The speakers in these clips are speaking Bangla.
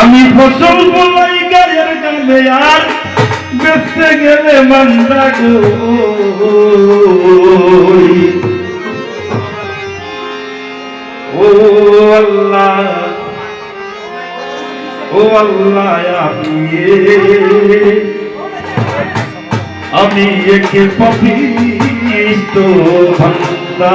আমি ফসল বলাই গায়ের গালে আর বেঁচতে গেলে মান গো। ও আল্লাহ, ও আমি একে পাপি তো ভান্দা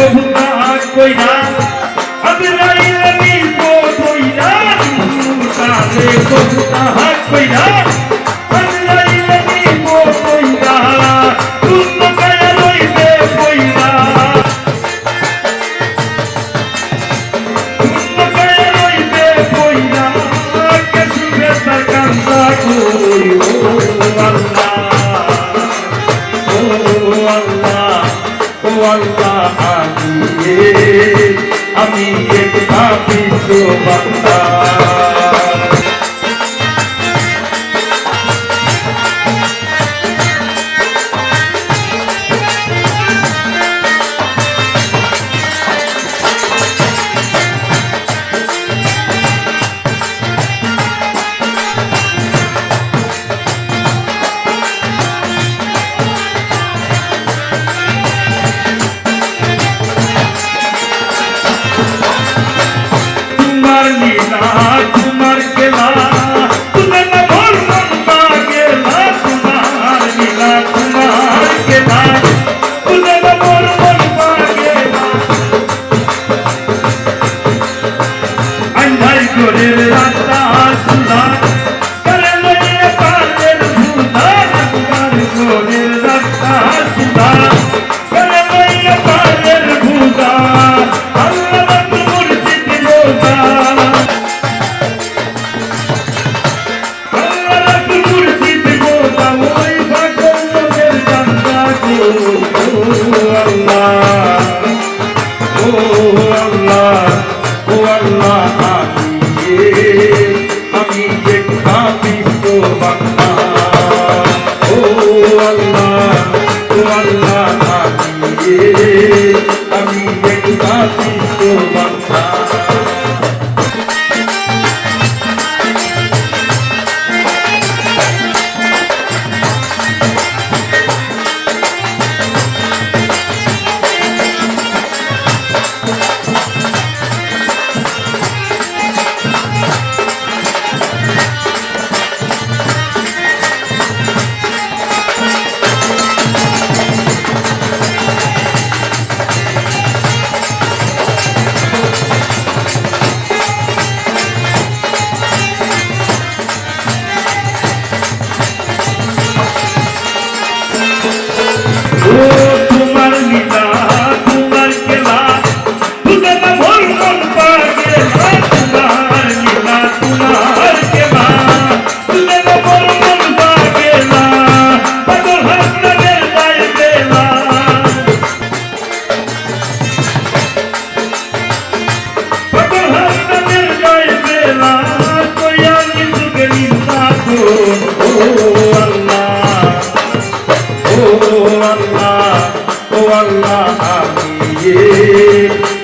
বহু কাজ কইরা আদরাইল নি কইরা তাহলে বহু কাজ কইরা। আমি একটা বিশ্ববার্তা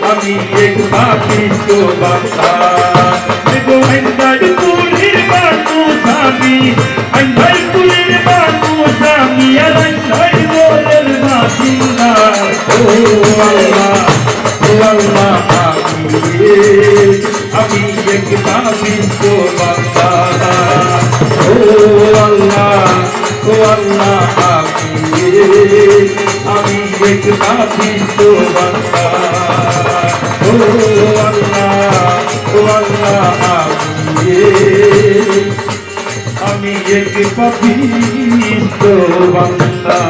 আমি এক পাপি তো বাবা এক পাপিষ্ট বান্দা ও আল্লাহ ও আল্লাহ আমি বান্দা